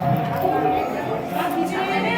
Lolog iya.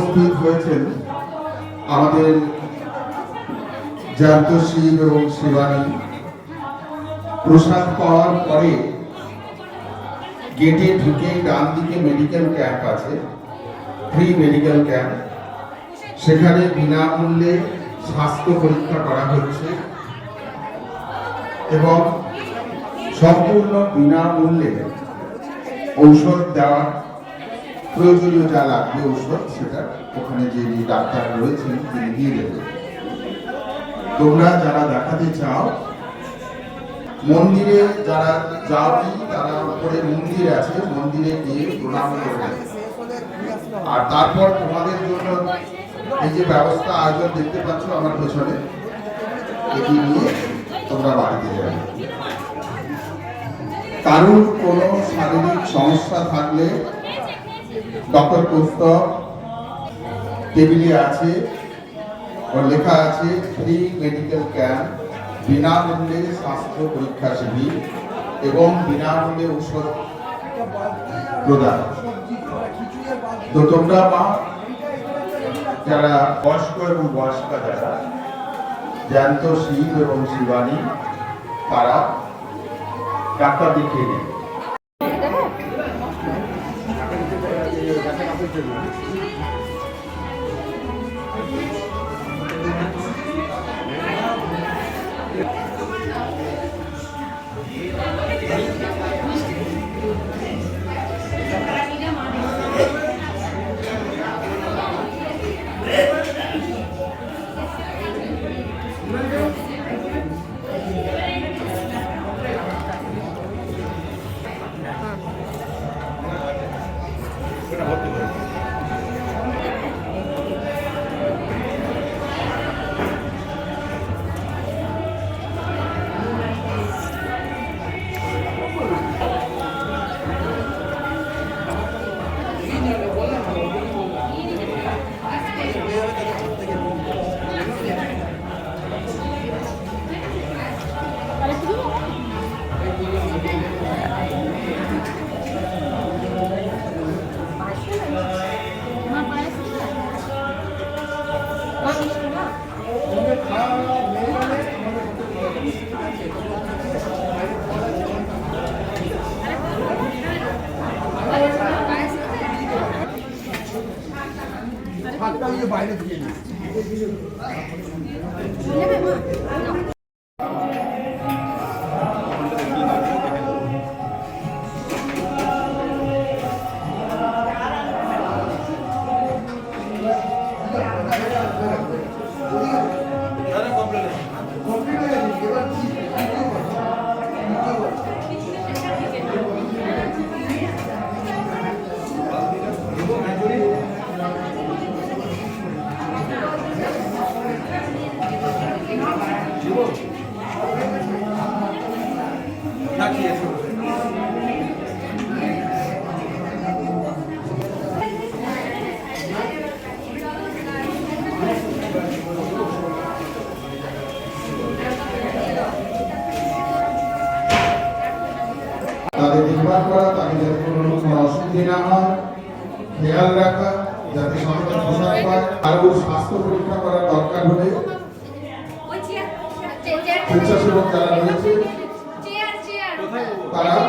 উপস্থিত হয়েছেন আমাদের জয়ন্ত শিব এবং শিবানী। প্রসাদ পাওয়ার পরে গেটে ঢুকে ডান দিকে মেডিকেল ক্যাম্প আছে ফ্রি মেডিকেল ক্যাম্প সেখানে বিনামূল্যে স্বাস্থ্য পরীক্ষা করা হচ্ছে এবং সম্পূর্ণ বিনামূল্যে ঔষধ দেওয়া প্রয়োজনীয় যা লাগবে ঔষধ, সেটা ওখানে যে ডাক্তার রয়েছেন, তিনি দিয়ে দেবেন। তোমরা যারা দেখাতে চাও, মন্দিরে যারা যাওনি তারা উপরে মন্দির আছে, মন্দিরে গিয়ে প্রণাম করবে। আর তারপর তোমাদের জন্য এই যে ব্যবস্থা আয়োজন দেখতে পাচ্ছ আমার পেছনে, এটি নিয়ে তোমরা বাড়িতে যাবে। কারোর কোনো শারীরিক সমস্যা থাকলে ডক্টর পুস্তক, টেবিলে আছে, ওর লেখা আছে ফ্রি মেডিকেল ক্যাম্প বিনামূল্যে স্বাস্থ্য পরীক্ষা শিবির এবং বিনামূল্যে ঔষধ প্রদান। তো তোমরা মা, যারা বয়স্ক এবং বয়স্কা যারা, জ্যান্ত শিব এবং শিবানী, তারা ডাক্তার দেখিয়ে নেবে তাদের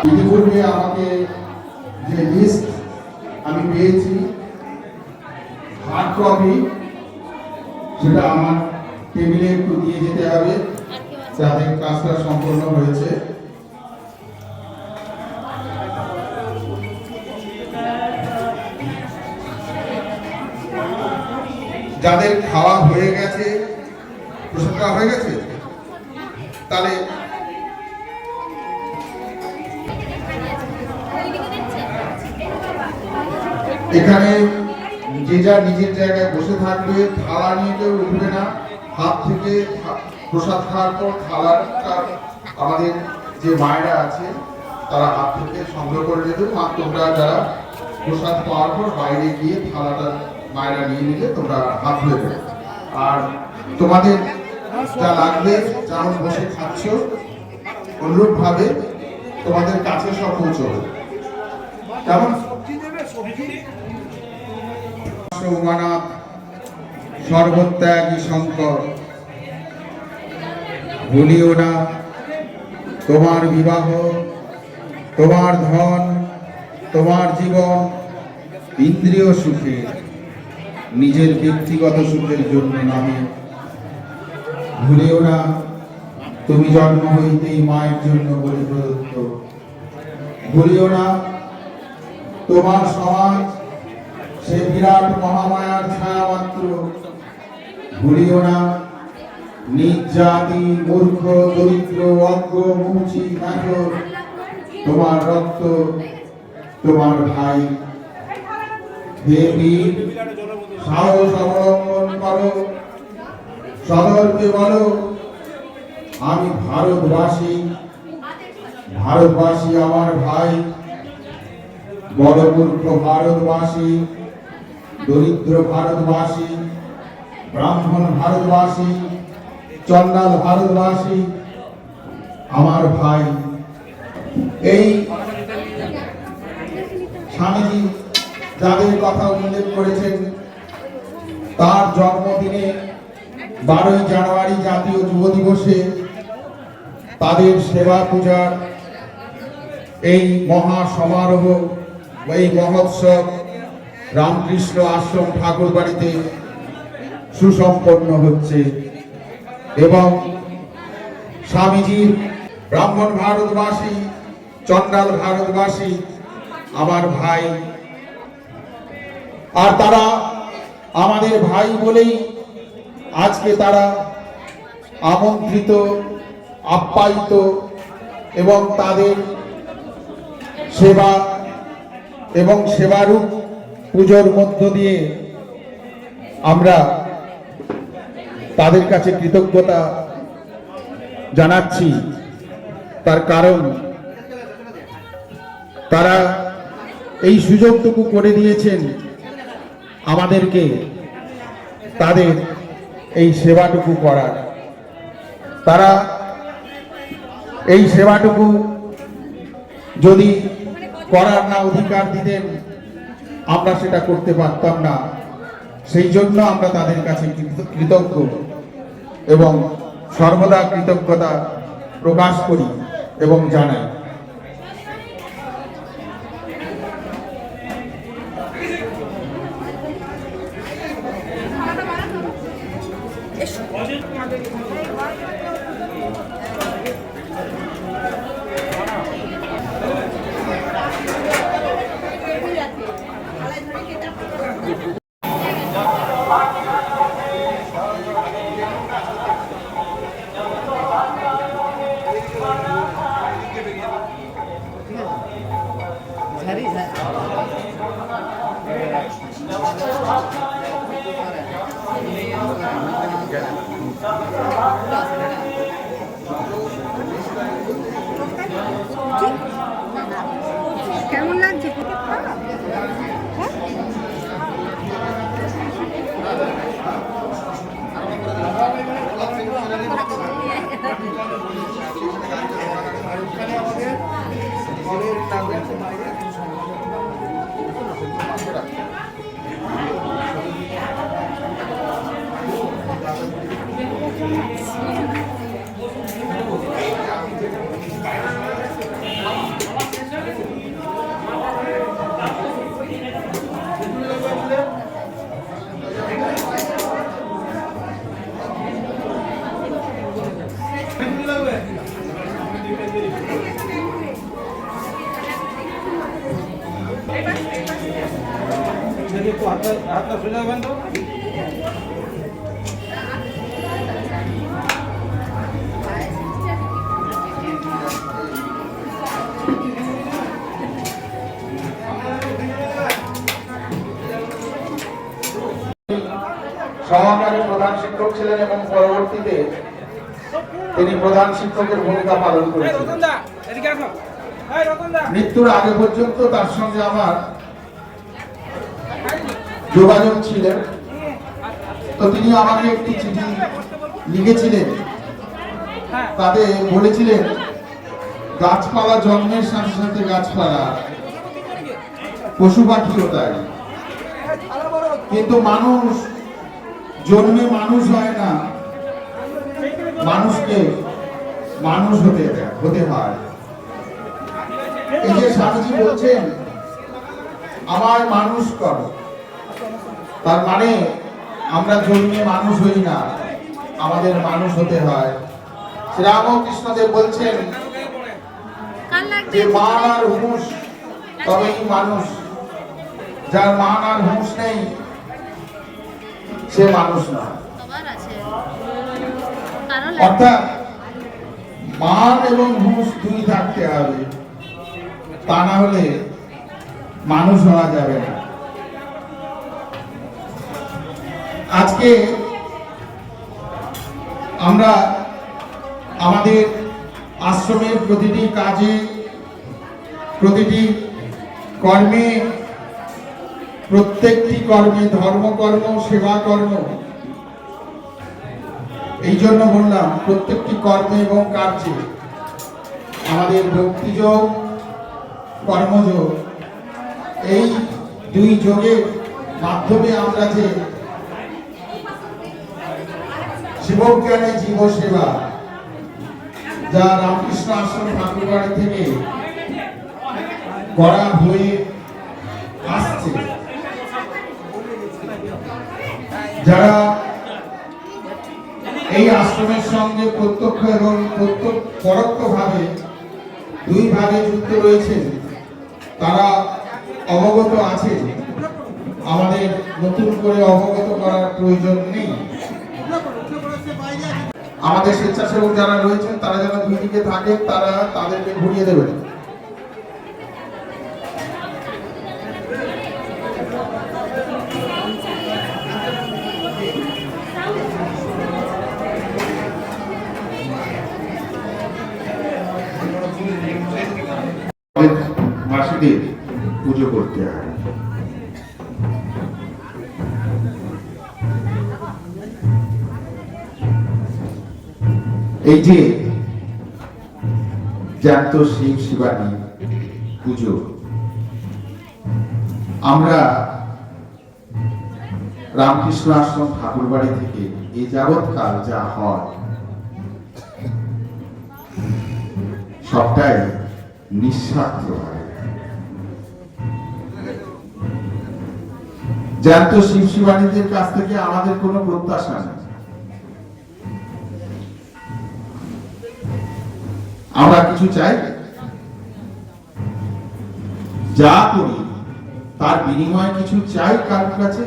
ইতিপূর্বে আমাকে যে লিস্ট আমি পেয়েছি হার্ড কপি সেটা আমার টেবিলে একটু দিয়ে যেতে হবে, যাতে কাজটা সম্পন্ন হয়েছে। যাদের খাওয়া হয়ে গেছে প্রসাদ হয়ে গেছে? তাহলে এখানে যে যা নিজের জায়গায় বসে থাকবে, থালা নিয়ে কেউ উঠবে না। হাত থেকে প্রসাদ খাওয়ার পর থালাটা আমাদের যে মায়েরা আছে, তারা হাত থেকে সংগ্রহ করে নেবে। আর তোমরা যারা প্রসাদ পাওয়ার পর বাইরে গিয়ে থালাটা মায়েরা নিয়ে নিলে, তোমরা হাত ধুয়ে দেবে আর তোমাদের যা লাগবে যেমন বসে খাচ্ছ, অনুরূপভাবে তোমাদের কাছে সব পৌঁছবে। কেমন? উমানাথ সর্বত্যাগী শঙ্কর ভুলিও না। তোমার বিবাহ, তোমার ধন, তোমার জীবন, ইন্দ্রিয় সুখে, নিজের ব্যক্তিগত সুখের জন্য নহে ভুলিও না। তুমি জন্ম হইতেই মায়ের জন্য বলি প্রদত্ত। ভুলিও না। তোমার সমাজ সে বিরাট মহামায়ার ছায়া মাত্র। ভুলিও না। নিজ জাতি মূর্খ, দরিদ্র, অজ্ঞ, মুচি মেঘর তোমার রক্ত, তোমার ভাই। হে সাহস অবলম্বন করো। সদরকে বলো, আমি ভারতবাসী। ভারতবাসী আমার ভাই। বড় মূর্খ ভারতবাসী। দরিদ্র ভারতবাসী, ব্রাহ্মণ ভারতবাসী চন্ডাল ভারতবাসী, আমার ভাই, এই স্বামীজি যাদের কথা উল্লেখ করেছেন, তার জন্মদিনে বারোই জানুয়ারি জাতীয় যুব দিবসে তাদের সেবা পূজার এই মহা সমারোহ, এই মহোৎসব রামকৃষ্ণ আশ্রম ঠাকুর বাড়িতে সুসম্পন্ন হচ্ছে এবং স্বামীজির ব্রাহ্মণ ভারতবাসী চন্ডাল ভারতবাসী, আমার ভাই। আর তারা আমাদের ভাই বলেই আজকে তারা আমন্ত্রিত, আপ্যায়িত এবং তাদের সেবা এবং সেবারূপ পুজোর মধ্য দিয়ে আমরা তাদের কাছে কৃতজ্ঞতা জানাচ্ছি। তার কারণ, তারা এই সুযোগটুকু করে দিয়েছেন আমাদেরকে তাদের এই সেবাটুকু করার। তারা এই সেবাটুকু যদি করার না অধিকার দিতেন আমরা সেটা করতে পারতাম না। সেই জন্য আমরা তাদের কাছে কৃত- কৃতজ্ঞ এবং সর্বদা কৃতজ্ঞতা প্রকাশ করি এবং জানাই। হাতটা হাতটা সোজা হবেন তো সহকারী প্রধান শিক্ষক ছিলেন এবং পরবর্তীতে তিনি প্রধান শিক্ষকের ভূমিকা পালন করেছিলেন। মৃত্যুর আগে পর্যন্ত তার সঙ্গে আমার যোগাযোগ ছিলেন। তো তিনি আমাকে একটি চিঠি লিখেছিলেন। তাতে বলেছিলেন গাছপালা জন্মের সাথে সাথে গাছপালা পশু পাখিও তাই। কিন্তু মানুষ, জন্মে মানুষ হয় না, মানুষকে মানুষ হতে হতে হয়। এই যে স্বামীজি বলছেন, আমায় মানুষ কর। তার মানে আমরা জন্মে মানুষ হই না আমাদের মানুষ হতে হয়। শ্রীরামকৃষ্ণদেব বলছেন যে মান আর হুঁশ তবেই মানুষ যার মান আর হুঁশ নেই সে মানুষ লাগবে? অর্থাৎ মান এবং হুঁশ দুই থাকতে হবে তা না হলে মানুষ হওয়া যাবে না। আজকে আমরা আমাদের আশ্রমের প্রতিটি কাজে, প্রতিটি কর্মে, প্রত্যেকটি কর্মে ধর্মকর্ম সেবা কর্ম, এই জন্য বললাম, প্রত্যেকটি কর্মে এবং কার্যে আমাদের ভক্তিযোগ, কর্মযোগ, এই দুই যোগের মাধ্যমে আমরা যে শিবজ্ঞানে জীব সেবা যা রামকৃষ্ণ আশ্রম ঠাকুরবাড়ি থেকে করা হয়ে আসছে। যারা এই আশ্রমের সঙ্গে প্রত্যক্ষ এবং প্রত্যক্ষ পরোক্ষভাবে দুই ভাগে যুক্ত রয়েছেন, তারা অবগত আছে আমাদের নতুন করে অবগত করার প্রয়োজন নেই। আমাদের স্বেচ্ছাসেবক যারা রয়েছেন তারা যারা দুই দিকে থাকেন তারা তাদেরকে ঘুরিয়ে দেবেন। এই যে জ্যান্ত শিব শিবানী পুজো, আমরা রামকৃষ্ণ আশ্রম ঠাকুরবাড়ি থেকে এই যাবৎকাল যা হয়, সবটাই নিঃস্বার্থ হয়। জ্যান্ত শিব শিবানীদের কাছ থেকে আমাদের কোনো প্রত্যাশা নেই। আমরা কিছু চাই? যা করি, তার বিনিময়ে কিছু চাই কার কাছে?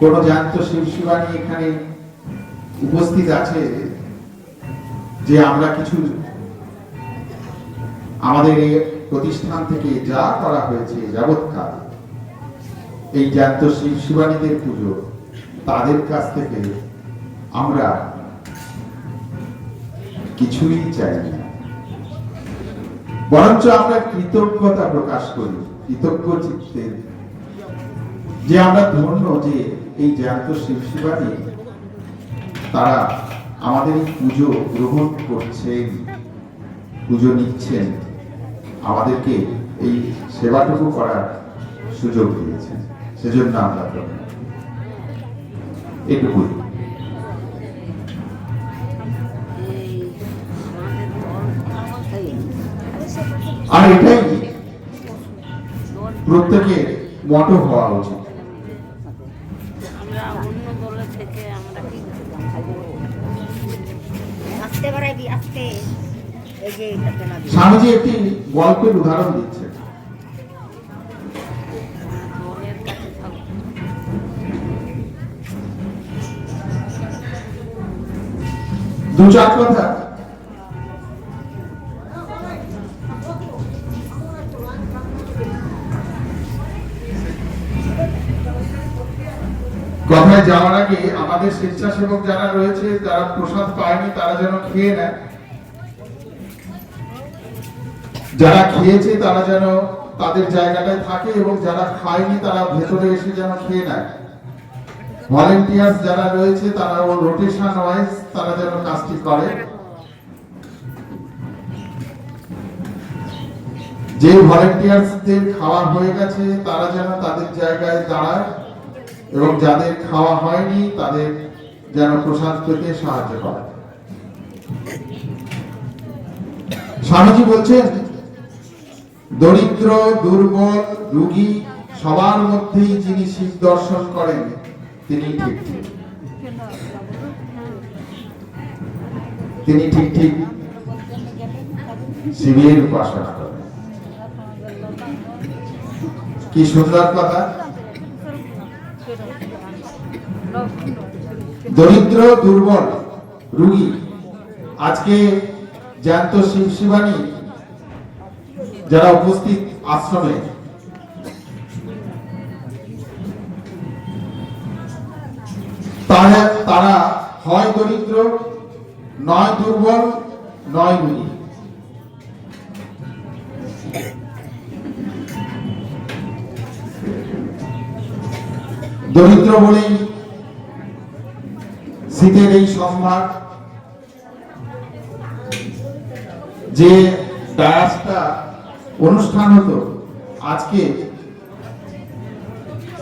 কোন জ্যান্ত শিব শিবানী এখানে উপস্থিত আছে যে আমরা কিছু আমাদের এই প্রতিষ্ঠান থেকে যা করা হয়েছে যাবৎকাল, এই জ্যান্ত শিব শিবানীদের পুজো, তাদের কাছ থেকে আমরা কিছুই চাই না। বরঞ্চ আমরা কৃতজ্ঞতা প্রকাশ করি, কৃতজ্ঞ চিত্তে। যে আমরা ধন্য যে এই জ্যান্ত শিব শিবানী, তারা আমাদের পুজো গ্রহণ করছেন, পুজো নিচ্ছেন, আমাদেরকে এই সেবাটুকু করার সুযোগ দিয়েছেন। সেজন্য আমরা এটুকুই। আর এটাই প্রত্যেকের মটো হওয়া উচিত। স্বামীজি একটি গল্পের উদাহরণ থাকব দু চার কথা কথায় যাওয়ার আগে আমাদের স্বেচ্ছাসেবক যারা রয়েছে, যারা প্রসাদ পায়নি, তারা যেন খেয়ে নেয়। যারা খেয়েছে, তারা যেন তাদের জায়গাটায় থাকে এবং যারা খায়নি, তারা ভেতরে এসে যেন খেয়ে নেয়। ভলেন্টিয়ার্স যারা রয়েছে তারা ও রোটেশন ওয়াইজ তারা যেন কাজটি করে। যে ভলেন্টিয়ার্সদের খাওয়া হয়ে গেছে, তারা যেন তাদের জায়গায় দাঁড়ায়। এবং যাদের খাওয়া হয়নি, তাদের যেন প্রসাদ পেতে সাহায্য করে। স্বামীজি বলছেন, দরিদ্র, দুর্বল, রোগী সবার মধ্যেই যিনি শিব দর্শন করেন, তিনি ঠিক ঠিক। তিনি ঠিক ঠিক শিবের উপাসনা করেন। কি সুন্দর কথা। দরিদ্র, দুর্বল, রুগী। আজকে জ্যান্ত শিব শিবানী যারা উপস্থিত আশ্রমে। তারা তারা হয় দরিদ্র, নয় দুর্বল, নয় রুগী। দরিদ্র বলেই শীতের এই সম্ভার যে ডায়াসটা অনুষ্ঠান হতো, আজকে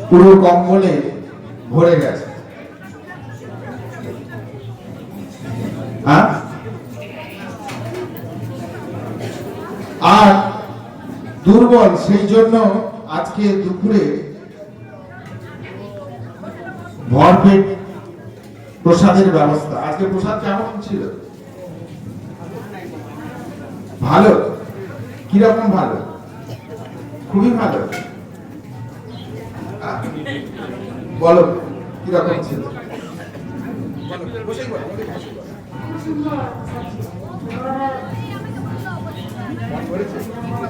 পুরো কম্বলে ভরে গেছে। হ্যাঁ? আর দুর্বল, সেই জন্য আজকে দুপুরে ভরপেট প্রসাদের ব্যবস্থা। আজকে প্রসাদ কেমন ছিল? ভালো? কীরকম ভালো? খুবই ভালো। বলো কীরকম ছিল? কি হয়েছে? পেট ভরেছে? মন?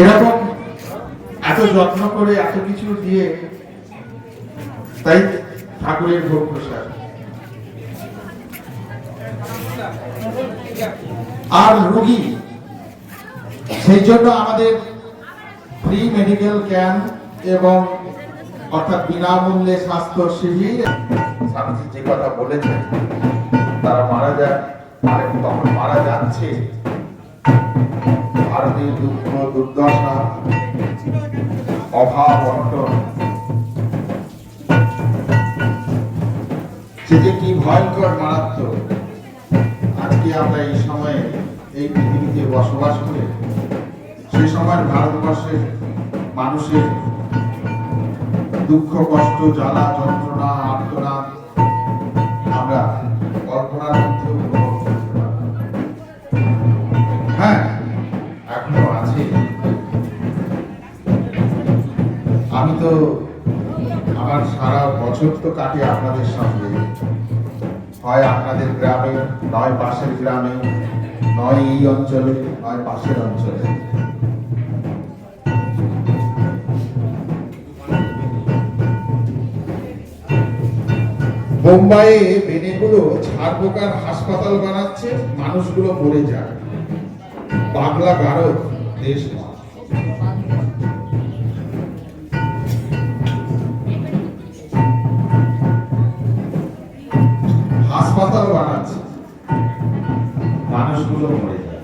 এরকম এত যত্ন করে, এত কিছু দিয়ে, তাই ঠাকুরের ভোগ প্রসাদ। আর রোগী, সেই জন্য আমাদের ফ্রি মেডিকেল ক্যাম্প এবং অর্থাৎ বিনামূল্যে স্বাস্থ্য শিবির। স্বামীজি যে কথা বলেছেন, তারা মারা যায় তখন মারা যাচ্ছে। ভারতের দুঃখ দুর্দশা, অভাব অনটন। সে যে কি ভয়ঙ্কর, মারাত্মক। আজকে আমরা এই সময়ে এই পৃথিবীতে বসবাস করে, সে সময় ভারতবর্ষের মানুষের দুঃখ, কষ্ট, জ্বালা, যন্ত্রণা আর্তনাদ আমরা কল্পনার মধ্যে হ্যাঁ এখনও আছে। আমি তো আমার সারা বছর তো কাটে আপনাদের সঙ্গে হয় আপনাদের গ্রামে, নয় পাশের গ্রামে, নয় এই অঞ্চলে, নয় পাশের অঞ্চলে। বোম্বাইয়ে বেনেগুলো ছাড় পোকার হাসপাতাল বানাচ্ছে, মানুষগুলো মরে যায়। বাংলা গারদ দেশ হাসপাতাল বানাচ্ছে, মানুষগুলো মরে যায়।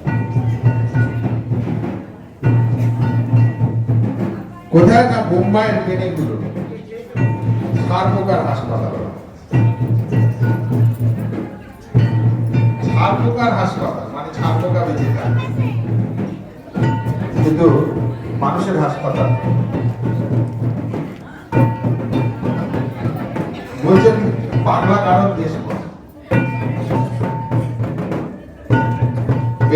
কোথায় না বোম্বাইয়ের বেনেগুলো? ছাড় পোকার হাসপাতাল। হাসপাতাল মানে বেঁচে কিন্তু মানুষের হাসপাতাল বলছেন, বাংলা কারণ দেশ নয়।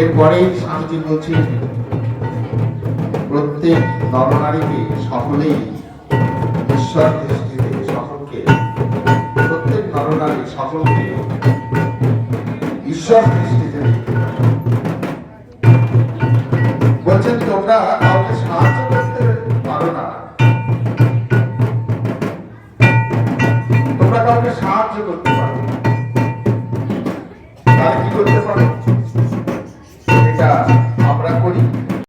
এরপরেই স্বামীজি বলছেন, প্রত্যেক নরনারীকে সকলেই ঈশ্বর